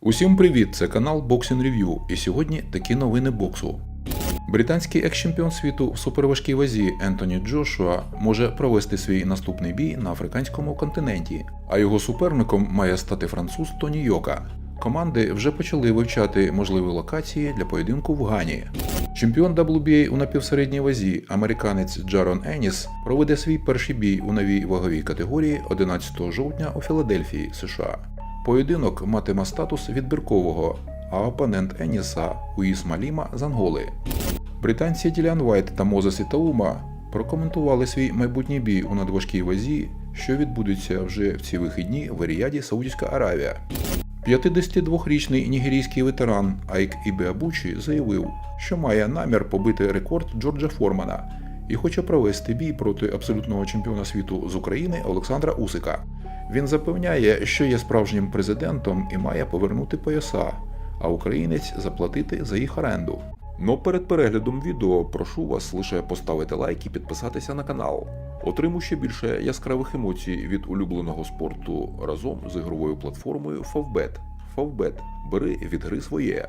Усім привіт! Це канал Boxing Review і сьогодні такі новини боксу. Британський екс-чемпіон світу в суперважкій вазі Ентоні Джошуа може провести свій наступний бій на африканському континенті, а його суперником має стати француз Тоні Йока. Команди вже почали вивчати можливі локації для поєдинку в Гані. Чемпіон WBA у напівсередній вазі, американець Джарон Еніс, проведе свій перший бій у новій ваговій категорії 11 жовтня у Філадельфії, США. Поєдинок матиме статус відбіркового, а опонент Еніса Уіс Маліма з Анголи. Британці Ділян Вайт та Мозес Ітаума прокоментували свій майбутній бій у надважкій вазі, що відбудеться вже в ці вихідні в Еріяді, Саудівська Аравія. 52-річний нігерійський ветеран Айк Ібеабучі заявив, що має намір побити рекорд Джорджа Формана і хоче провести бій проти абсолютного чемпіона світу з України Олександра Усика. Він запевняє, що є справжнім президентом і має повернути пояса, а українець заплатити за їх оренду. Но перед переглядом відео прошу вас лише поставити лайк і підписатися на канал. Отримуй ще більше яскравих емоцій від улюбленого спорту разом з ігровою платформою Favbet. Favbet. Бери від гри своє.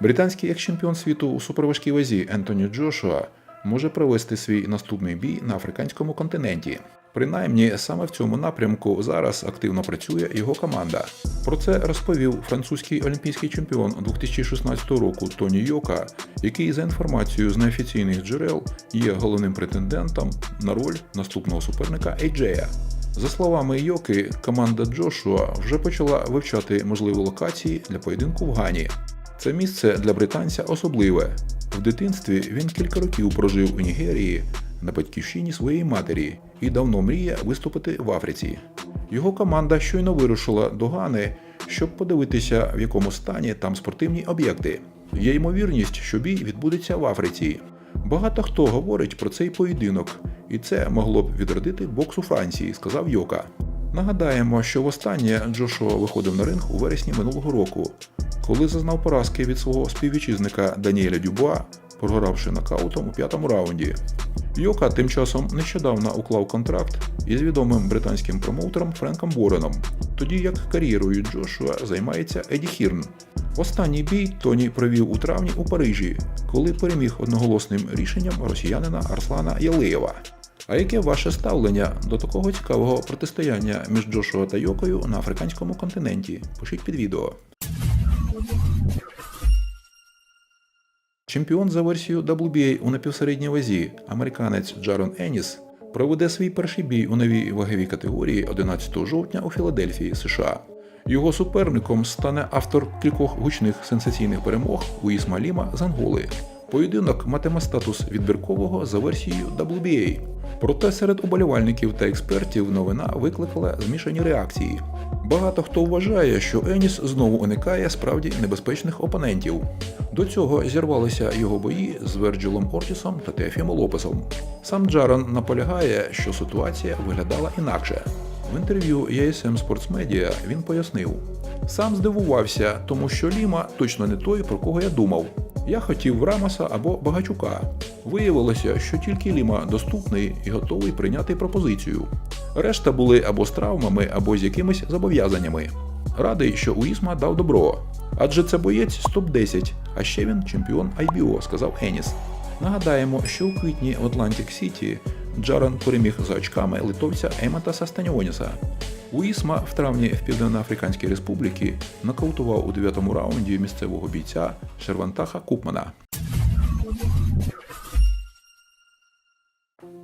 Британський екс-чемпіон світу у суперважкій вазі Ентоні Джошуа може провести свій наступний бій на африканському континенті. Принаймні, саме в цьому напрямку зараз активно працює його команда. Про це розповів французький олімпійський чемпіон 2016 року Тоні Йока, який за інформацією з неофіційних джерел є головним претендентом на роль наступного суперника Ейджея. За словами Йоки, команда Джошуа вже почала вивчати можливі локації для поєдинку в Гані. Це місце для британця особливе. В дитинстві він кілька років прожив у Нігерії на батьківщині своєї матері і давно мріє виступити в Африці. Його команда щойно вирушила до Гани, щоб подивитися, в якому стані там спортивні об'єкти. Є ймовірність, що бій відбудеться в Африці. Багато хто говорить про цей поєдинок, і це могло б відродити бокс у Франції, сказав Йока. Нагадаємо, що востаннє Джошуа виходив на ринг у вересні минулого року, коли зазнав поразки від свого співвітчизника Даніеля Дюбуа, програвши нокаутом у п'ятому раунді. Йока тим часом нещодавно уклав контракт із відомим британським промоутером Френком Бореном, тоді як кар'єрою Джошуа займається Еді Хірн. Останній бій Тоні провів у травні у Парижі, коли переміг одноголосним рішенням росіянина Арслана Ялеєва. А яке ваше ставлення до такого цікавого протистояння між Джошуа та Йокою на африканському континенті? Пишіть під відео. Чемпіон за версією WBA у напівсередній вазі, американець Джарон Еніс, проведе свій перший бій у новій ваговій категорії 11 жовтня у Філадельфії, США. Його суперником стане автор кількох гучних сенсаційних перемог Уіс Ліма з Анголи. Поєдинок матиме статус відбіркового за версією WBA. Проте серед уболівальників та експертів новина викликала змішані реакції. Багато хто вважає, що Еніс знову уникає справді небезпечних опонентів. До цього зірвалися його бої з Верджилом Ортісом та Теофімом Лопесом. Сам Джарон наполягає, що ситуація виглядала інакше. В інтерв'ю ESM Sports Media він пояснив: сам здивувався, тому що Ліма точно не той, про кого я думав. Я хотів Рамоса або Багачука. Виявилося, що тільки Ліма доступний і готовий прийняти пропозицію. Решта були або з травмами, або з якимись зобов'язаннями. Радий, що Уісма дав добро. Адже це боєць з топ-10, а ще він чемпіон IBO, сказав Еніс. Нагадаємо, що у квітні в Атлантик Сіті Джаран переміг за очками литовця Емата Станіоніса. Уісма в травні в Південноафриканській Республіки нокаутував у 9-му раунді місцевого бійця Шервантаха Купмана.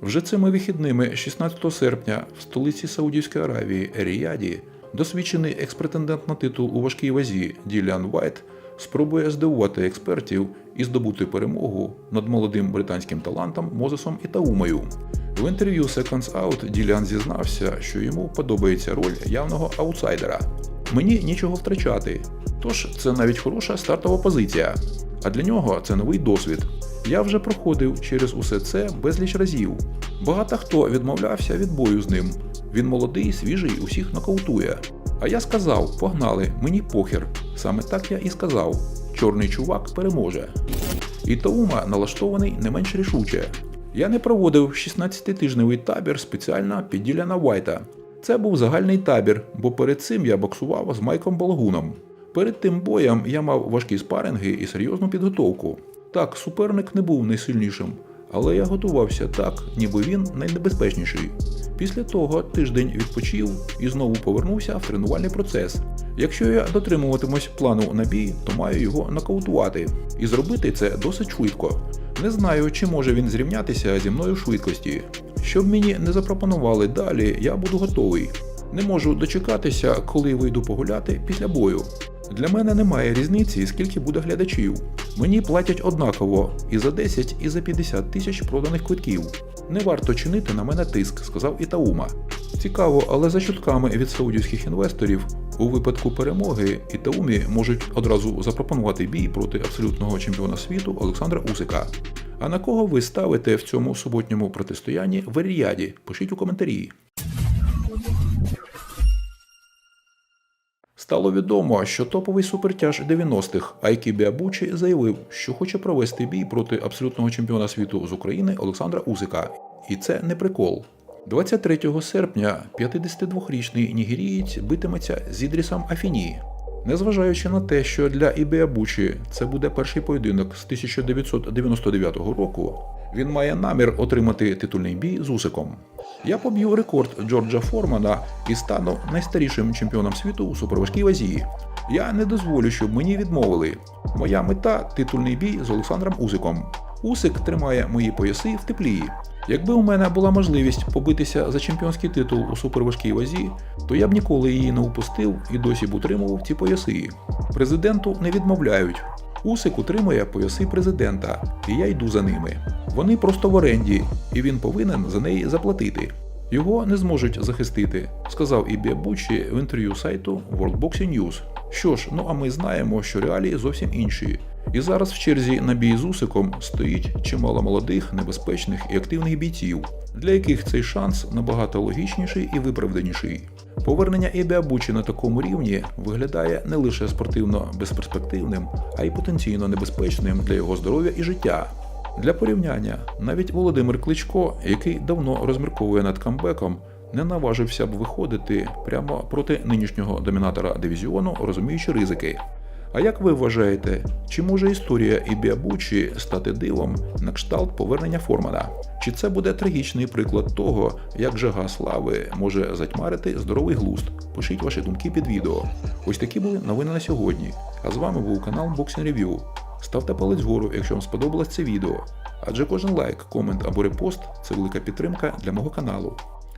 Вже цими вихідними, 16 серпня, в столиці Саудівської Аравії Еріяді, досвідчений експретендент на титул у важкій вазі Ділян Вайт спробує здивувати експертів і здобути перемогу над молодим британським талантом Мозесом Ітаумою. В інтерв'ю Seconds Out Ділян зізнався, що йому подобається роль явного аутсайдера. Мені нічого втрачати, тож це навіть хороша стартова позиція. А для нього це новий досвід. Я вже проходив через усе це безліч разів. Багато хто відмовлявся від бою з ним. Він молодий, свіжий, усіх нокаутує. А я сказав: погнали, мені похер. Саме так я і сказав: чорний чувак переможе. І Таума налаштований не менш рішуче. Я не проводив 16-тижневий табір спеціально під Діляна Вайта. Це був загальний табір, бо перед цим я боксував з Майком Балагуном. Перед тим боєм я мав важкі спаринги і серйозну підготовку. Так, суперник не був найсильнішим, але я готувався так, ніби він найнебезпечніший. Після того тиждень відпочив і знову повернувся в тренувальний процес. Якщо я дотримуватимусь плану на бій, то маю його нокаутувати. І зробити це досить швидко. Не знаю, чи може він зрівнятися зі мною швидкості. Щоб мені не запропонували далі, я буду готовий. Не можу дочекатися, коли вийду погуляти після бою. Для мене немає різниці, скільки буде глядачів. Мені платять однаково і за 10, і за 50 тисяч проданих квитків. Не варто чинити на мене тиск, сказав Ітаума. Цікаво, але за чутками від саудівських інвесторів, у випадку перемоги Ітаумі можуть одразу запропонувати бій проти абсолютного чемпіона світу Олександра Усика. А на кого ви ставите в цьому суботньому протистоянні в Ріяді? Пишіть у коментарі. Стало відомо, що топовий супертяж 90-х Айкі Біабучі заявив, що хоче провести бій проти абсолютного чемпіона світу з України Олександра Усика. І це не прикол. 23 серпня 52-річний нігерієць битиметься з Ідрісом Афіні. Незважаючи на те, що для Ібіабучі це буде перший поєдинок з 1999 року, він має намір отримати титульний бій з Усиком. Я поб'ю рекорд Джорджа Формана і стану найстарішим чемпіоном світу у суперважкій вазі. Я не дозволю, щоб мені відмовили. Моя мета титульний бій з Олександром Усиком. Усик тримає мої пояси в теплі. Якби у мене була можливість побитися за чемпіонський титул у суперважкій вазі, то я б ніколи її не упустив і досі б утримував ці пояси. Президенту не відмовляють. Усик утримує пояси президента, і я йду за ними. Вони просто в оренді, і він повинен за неї заплатити. Його не зможуть захистити, сказав Ібі Бучі в інтерв'ю сайту World Boxing News. Що ж, ну а ми знаємо, що реалії зовсім інші. І зараз в черзі на бій з Усиком стоїть чимало молодих, небезпечних і активних бійців, для яких цей шанс набагато логічніший і виправданіший. Повернення Ебі Абучі на такому рівні виглядає не лише спортивно безперспективним, а й потенційно небезпечним для його здоров'я і життя. Для порівняння, навіть Володимир Кличко, який давно розмірковує над камбеком, не наважився б виходити прямо проти нинішнього домінатора дивізіону, розуміючи ризики. А як ви вважаєте, чи може історія Ібіабучі стати дивом на кшталт повернення Формана? Чи це буде трагічний приклад того, як жага слави може затьмарити здоровий глузд? Пишіть ваші думки під відео. Ось такі були новини на сьогодні. А з вами був канал Boxing Review. Ставте палець вгору, якщо вам сподобалось це відео. Адже кожен лайк, комент або репост це велика підтримка для мого каналу.